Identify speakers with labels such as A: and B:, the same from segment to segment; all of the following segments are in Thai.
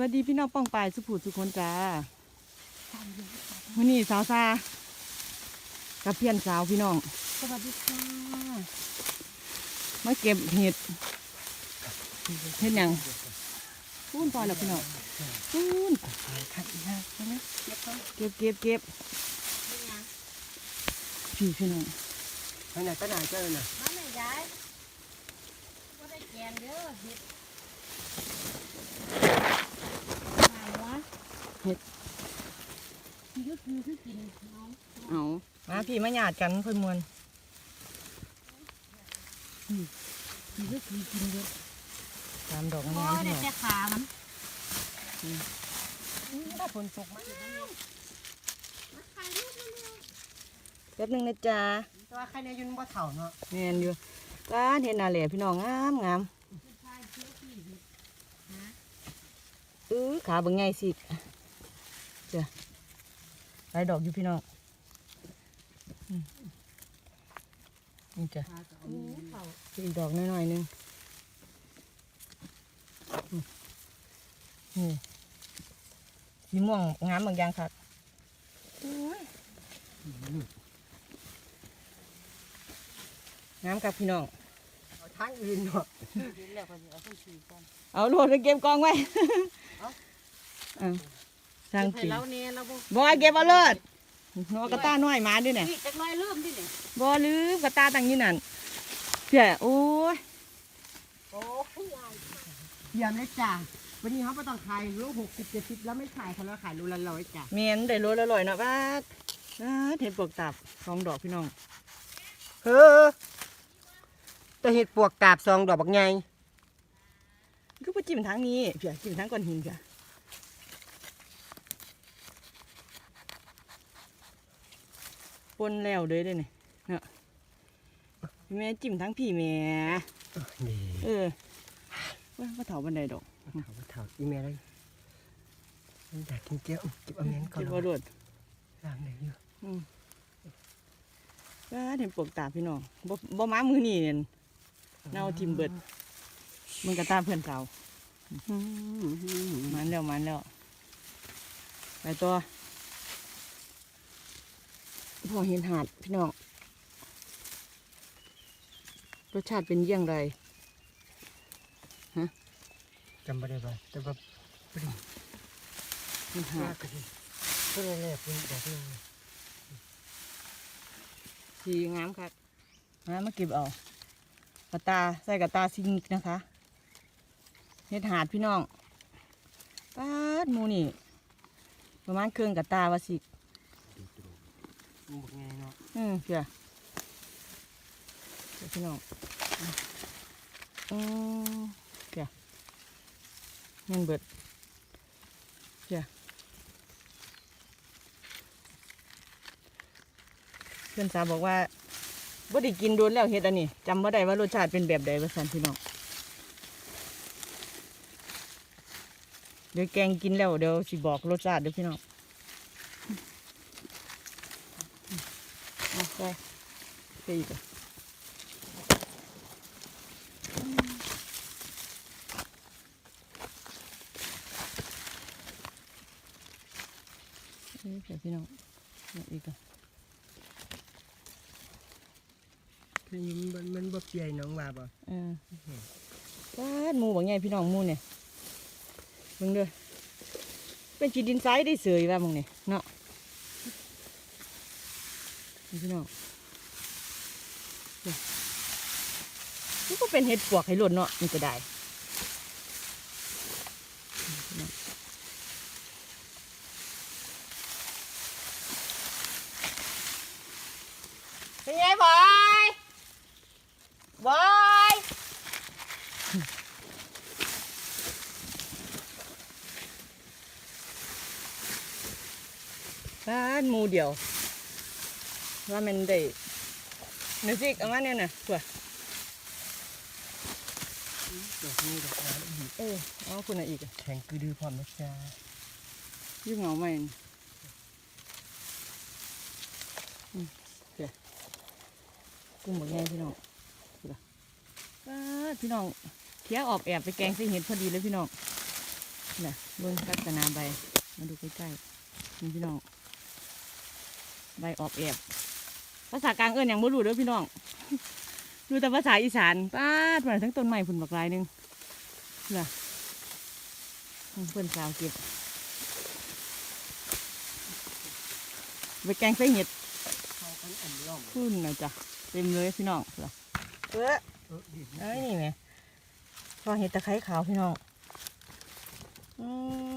A: วัสดีพี่น้องป้องปายสุภูสุคนจ้าวันนี้สาวซากับเพียนสาวพี่น้อง
B: สวัสดีค่ะ
A: มาเก็บเห็ด เห็ดหยังพูนพอแล้วพี่น้องพูน
B: ค่ะอีน่าใช่ไหมเก็บก่อน
A: เก็บเก็บเก็บพี่พี่น้อง
B: ไปไหนไปไหนเจ้าน่ะ
C: มาแม่ยายก็ได้แกงเด้อเห็ดมาหัว ที่ก็คือคือกินน้อง
A: เอามาพี่มาหยาดกันเพื่อนมวล
C: ที่ก็คือกินเด้อ
A: ตามดอก
C: พ
A: งา
C: อ
A: มๆพี่
C: ได้
A: น้อง
C: แต่ขามัน
B: ถ้าฝนตกมา
A: แป๊บหนึงนะจ๊ะ
B: แต่ว่าใครเนี่ยยืนบ่เถ่าเนาะ
A: แมนอยู่ร้านเห็ดนาแหล่พี่น้องงามงามเออขาเบังไงสิ จ้ะหลายดอกอยู่พี่น้องอืมนี่จ้ะอีกดอกน้อยๆหนึงอืมนี่สีม่วงงามบางอย่างครับงามครับพี่น้อง
B: เอาทางอื่นเนาะ
A: เอาโหลดไปเก็บกองไว้ เอาทาง
C: ให้
A: กิน
C: เราเนี่ยเราบ่
A: บ่เก็บเอาเลิศนกกระตาน้อยมาด้วยเนี่ย
C: นี่จักหน้อยลืมดิเนี่ย
A: บ่ลืมกระตาตั้งอยู่นั่นเพี่ยโอ้ย
B: โอ้ยเยี่ยมเลยจ้าวันนี้เขาไม่ต้องขายโลหกสิบเจ็ดสิบแล้วไม่ขายเขาแล้วขายโลละร้อยจ้า
A: เมียนได้โลละร้อยเนาะบ้าดบ้าดเห็ดปวกตับสองดอกพี่น้อง
B: เฮ้อตัวเห็ดปวกกาบซองดอกบักไง
A: คือไปจิ้มทางนี้เพี่ยจิ้มทางก้อนหินเพี่ย ปนแล้วเลยเด้เนี่ยเนาะแม่จิ้มทั้งพี่แม่
B: นี่
A: เออว่าว่าเถาบันไดดอก
B: เถ่าเถ่าอีเมลเลยอยากกินเจียวเก็บเอาเมนก่อน
A: เก็บว่าโดด
B: ล้างไหนอยู่
A: บ้าดเห็นปวกตาพี่น้องบ่บ่มามือนี่เนี่ยเน่าทิมเบิดมึงกระตาเพื่อนเก่ามันแล้วมันแล้วไปตัว พอเห็นหาดพี่น้อง รสชาติเป็นเยี่ยงไร
B: จำไม่ได้ป่ะแต่ว่าปริ
A: เห็นหาด
B: มากเลยเพื่อนแรกเป็นแบบนึง
A: สีงามครับมามาเก็บเอากระตาใส่กระตาซิงค์นะคะเห็ดหาดพี่น้องป้าดหมูนี่ประมาณเครื่องกระตาวาสิ
B: มันบอกไงเนาะ
A: อืมเพี่ยเดี๋ยวพี่น้องอืมเพี่ยเงินเบิดเพี่ยเพื่อนสาวบอกว่าบ่ได้กินโดนแล้วเฮ็ดอันนี้จำบ่ได้ว่ารสชาติเป็นแบบใดว่าซั่นพี่น้องเดี๋ยวแกงกินแล้วเดี๋ยวสิบอกรสชาติเด้อพี่น้อง เอาไปไปอีกอะนี่เดี๋ยวพี่น้องเอาอีกอะ
B: คือมันมันบ่เปียน้องว่าบ่
A: เออบ้านหมูบางไงพี่น้องหมูเนี่ยมึงเด้อเป็นจีดินทรายได้เสยว่ามึงเนี่ยเนาะ พี่น้องนี่ก็เป็นเห็ดปวกให้หล่นเนาะนี่ก็ได้
B: เป็นไงบอยบอย
A: บ้านมูเดียว ว่ามันได้เนื้อซิกเอามาเนี่ยนะตัว
B: ดอกนี้ดอกนั้น
A: เออเอาคุณอะอีกอะ
B: แข็งคือดื้อพร้อมนะจ๊ะ
A: ยุ่งเหงาไหมนี่อืมเดี๋ยวกุ้งบอกไงพี่น้องดูล่ะบ้าดพี่น้องเที่ยออกแอบไปแกงใส่เห็ดพอดีเลยพี่น้องน่ะเบิ่งลักษณะใบมาดูใกล้ๆนี่พี่น้องใบออกแอบ ภาษากลางเอิ้นอย่างบ่รู้เด้อพี่น้องรู้แต่ภาษาอีสานป้าดมาทั้งต้นไม้พุ่นบักหลายหนึงน่ะอืมเพิ่อนสาวเก็บไปแกงใส่เห็ด
B: เขากันอันล่อม
A: พุ่นนะจ๊ะเต็มเลยพี่น้องเหรอเออ
B: เออดี
A: เอ้ยนี่ไหมพอเห็ดตะไคร้ขาวพี่น้องอื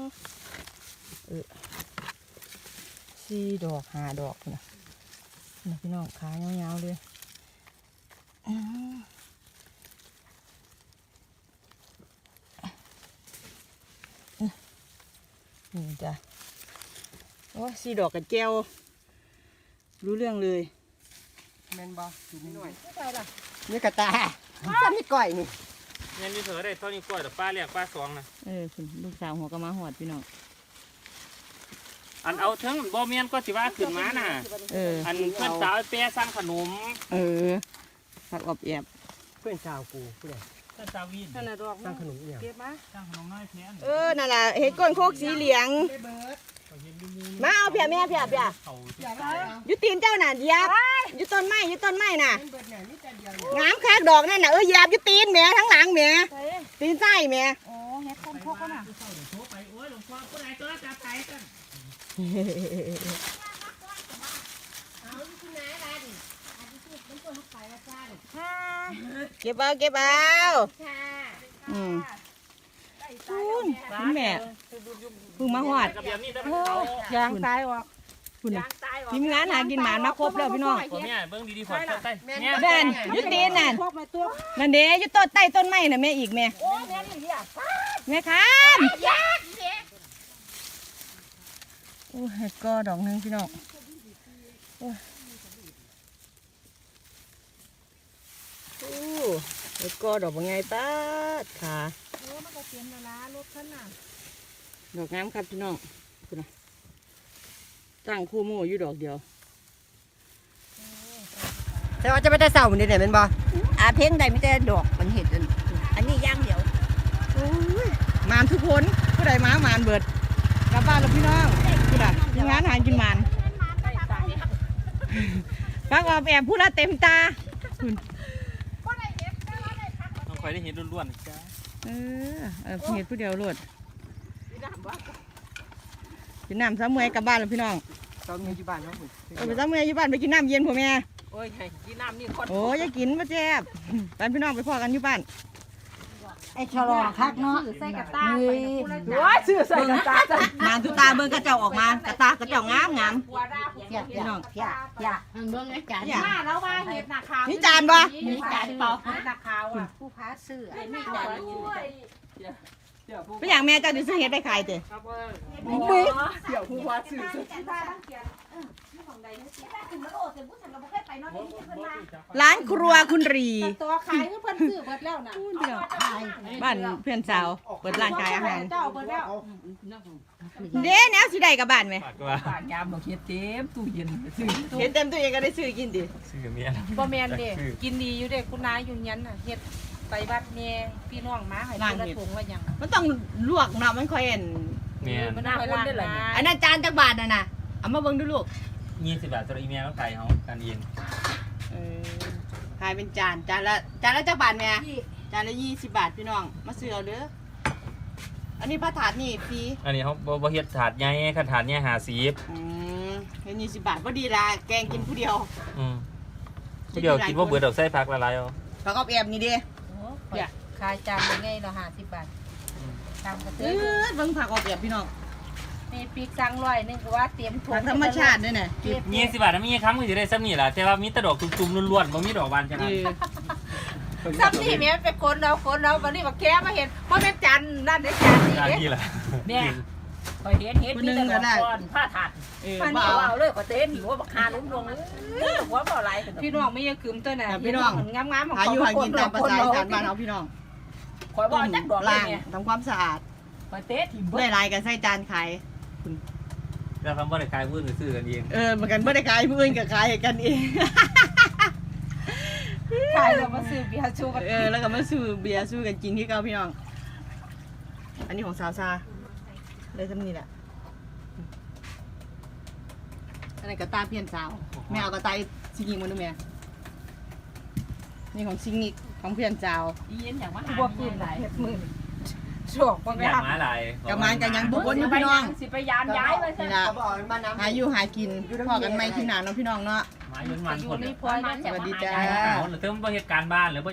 A: มเออสี่ดอกห้าดอกนะ นี่พี่น้องขายาวๆเลยอืมนี่จ้ะโอ้ยสี่ดอกกับแก้วรู้เรื่องเลย
B: แมนบอดูไม่หน่อย
C: ไม่ไปล่ะ
B: นี่กระตาซ้ำนี่ก้อยนี่
D: เงินอยู่เถอะได้เท่านี้กล้วยแต่ป้าเรียกป้าสองนะ
A: เออคุณลูกสาวหัวกระมาหอดพี่น้อง
D: อันเอาเถิงบ่เมียนก็สิว่าขึ้นมาน่ะ
A: เออ
D: อันเพื่อนสาวไอ้เปียสั่งขนม
A: เออผักอบแอบ
B: เพื่อนสาวกูผู้ใด
D: เพื่อนสาววิน
A: นั่นน่ะดอก
B: สร้างขนมเนี่ย
A: เก็บมา
D: สั่งขนมน้อยแทน
A: เออนั่นแหละเห็ดก้นโคกสีเหลือง
D: เขาเห็นมีมู
A: มาเอาเพียแม่เพียเพีย
D: เขา
B: อย่าไปเอา
A: อยุตีนเจ้าน่ะเหยียบอยุต้นไม้อยุต้นไม้น่ะ
B: เบิดเนี่ยนี่แต่เดียวเนี่ย
A: งามคักดอกนั่นน่ะเออเหยียบอยุตีนแหม่ทั้งหลังแหม่ตีนไส้แหม่
C: โอ้เฮ็ดคนพกกันน่ะ
D: เข้าเดี๋ยวโทรไปโอ้ยหลวงพ่อผู้ใดตัวจับไปกัน
C: เอาที่ไหนบ้านอันนี้คือมันตัวไปว่าจ้างค่ะ
A: เก็บเอาเก็บเอา
C: ค่ะ
A: อืมคุณคุณแม่เพึ่งมาหอด
D: กระเบียบนี่ได้เป็นเขา
C: ยางตายออก
A: คุณน่ะ
C: ยางตายออก
A: ทีมงานหากินหมานมาครบแล้วพี่น้อง
D: ผมเนี่ยเบิ่งดีๆพอใต้เนี่ย
A: แบนอยุตีนน่ะ
C: พกมาตัว
A: นั่นเด้อยุต้นใต้ต้นไม้น่ะแม่อีกแม่
C: โอ้แม่นี่อะ
A: แม่ครับ
C: ยากเด้
A: โอ้เห็ดก็ดอกหนึงพี่น้องโอ้ยโอ้เห็ดก็ดอกบางไงป้าดขา
C: โอ้มันก็เตรียมเวลารถคันน่ะ
A: ดอกงามครับพี่น้องคุณนะตั้งคู่โม่อยู่ดอกเดียว
B: แต่ว่าจะไม่ได้เศร้าเหมือนเดิมเนี่ยแมนบอ
A: อาเพ่งใดไม่ได้ดอกมันเห็ดอันอันนี้ย่างเดียวโอ้ยมานทุกคนผู้ใดมามานเบิดกลับบ้านแล้วพี่น้อง คุณน่ะทีมงานหากินมานฟังออกแอบพูดละเต็มตา
D: ต้องคอยได้เห็นล้วนๆจ้า
A: เออเออเห็ดผู้เดียวโลดกินน้ำซ้ำเมอยกลับบ้านแล้วพี่น้อง
B: ตอนมีอยู่บ้านครับผม
A: เออไปซ้ำเมอยอยู่บ้านไปกินน้ำเย็นพ่อแม่
B: โอ้ยให้กินน้ำนี่คน
A: โอ้ยอย่ากินมาแจ๊บไปพี่น้องไปพอกันอยู่บ้าน
C: ไอ้ชะลอคักเนาะใส่กระตาไปนะ
A: ว้าชื่อใส่กระตาจ้ะงานตุตาเบิ่งกระเจ้าออกมากระตากระเจ้างามงาม
C: เพีย
A: พี่น้อง
C: เพียเพียมันเบิ่งไอ้จานมาแล้วว่าเห็ดหนักขาว
A: นี่จานบ่
C: มีจานเปล่าเห็ดหนักขาวอะผู้ค้าซื้อไอ้มีจานอยู่
A: เป็นอย่างแม่เจ้าจะซื้อเห็ดไปขายเตะ
D: ครับว่า
A: ปุ้ย
B: เดี๋ยวผู้ว่าซื้อ
A: ร้านครัวคุณรี
C: ตัวขายคือเพิ่นซื้อเบิดแล้วน่ะ
A: พี่น้องบ้านเพื่อนสาวเปิดร้านขายอาหาร
C: เจ้าเบิดแล้ว
A: เด้แนวสิได้กับบ้านไหม
D: ปากว่า
A: เห็ดเต็มตู้เย็นก็ได้ซื้อกินดิ
D: ซื้อเมีย
C: บ่แม่นเด้กินดีอยู่เด้คุณนายอยู่ยันน่ะเฮ็ด ไปวัดแน่พี่น้องมาให้คนละถุงละหยัง
A: มันต้องลวกเนาะมันค่อยเห็น
D: เมีย
C: มันน่าคนได้หลาย
A: อันนั้นจานจักบาทน่ะนะเอามาเบิ่งดูลูก
D: ยี่สิบบาทตัวอีเมียต้องไก่เขากันเอง
A: เออขายเป็นจานจานละจานละจักบาทแม่จานละยี่สิบบาทพี่น้องมาซื้อเอาเด้ออันนี้ผ้าถาดนี่ฟรี
D: อันนี้เขาบ่บ่เฮ็ดถาดใหญ่คันถาดใหญ่50
A: อืมเป็นยี่สิบบาทพอดีละแกงกินผู้เดียว
D: อืมผู้เดียวกินบ่เบื่อดอกใส่ผักละลายเอา
A: ผักอบแอบนี่เด้
C: อยากขายจานยังไงละ50บาทตามกระ
A: เอ
C: เตื้อ
A: อเบิ่งผักอบแอบพี่น้อง
C: มีปีกสั่งร้อยนึงก็ว่าเตรียมถุง
A: ผักธรรมชาติด้วยน่ะ
C: เก็บ
D: ยี่สิบบาทนะมีคำก็สิได้ซ้ำนี่ล่ะแต่ว่ามีแต่ดอกจุ่มๆล้วนๆบ่มีดอกบานจัง
A: เอ
D: นั้น
A: อ
C: ซ้ำนี่แม่ไปคนเราคนเราวันนี้มาแค่มาเห็นเพราะเป็นจันนั่นได้จันนี่
D: อัน
C: เด้
D: นี้ล่ะ
E: เนี่ย คอยเห็นเห็น
A: คนห
E: มี
A: นึง
E: แต่ด
A: ก็
E: อก
A: ได้
E: ก้อนผ้าถัด
A: เออ
E: มัน
A: บ่
E: นี่
A: เอา
E: ว่าเลยก็เต้นอยู่ว่าบักฮาลุ้มลงเออหัวเปล่าไร
C: พี่น้องไม่ยังคืมตัวน่ะ
A: ครับพี่น้อง
C: งามงาม
A: หาอยู่หากินตามภาษาอีสานบ้านเอาพี่น้อง
E: คอยว่าจักดอกเลย
A: ล้าง
E: เนี่ย
A: ทำความสะอาด
E: คอยเต้นถิ่ม
A: เมื่
E: เบิ้
A: อไรกันใส่จานขาย
D: แล้วคำว่าได้ขายผู้อื่นซื้อกันเอง
A: เออเหมือนกันเมื่อได้ขายผู้อื่นกับขายให้กันเอง
C: ขายเรามาซื้อเบียร์ชูกัน
A: เออแล้วก็มาสู้เบียร์สู้กันกินที่เก่าพี่น้องอันนี้ของสาวซา เลยทำนี่แหละอันนี้นกระตายเปลี่ยนสาวแม่เอากระตายซิงงิงมาดูแม่นี่ของซิงงิกของเพื่อนสาว
E: อีเย็นอย่างว่า
C: คือ
E: หา
C: บ่
E: เงิ
C: คืน
E: นไหล
C: เฮ็ดมือโชคบ่
D: อ
C: แม่
D: ยากมาหลาย
A: กระมานกันยังบุ
E: บุ
A: ก
E: ก
A: คนอยู่
E: ไป
A: พี่น้อง
E: สิไปยามย้ายไว้ซะ
A: นี่ละ
B: เขาบอกมานำ
A: หาอยู่หากินพอกันไม่ที่หนาเนาะพี่น้องเนาะ
D: มายืนมัน
C: อยู่
D: คน
C: ใน
D: เนี่ย
C: พลอย
E: มา
C: มัน
E: จาก
A: สวัสดี
E: มหา
A: จ้า
E: ยาย
D: เอาหรือเติมบ่เหตุการณ์บ้านหรือบ่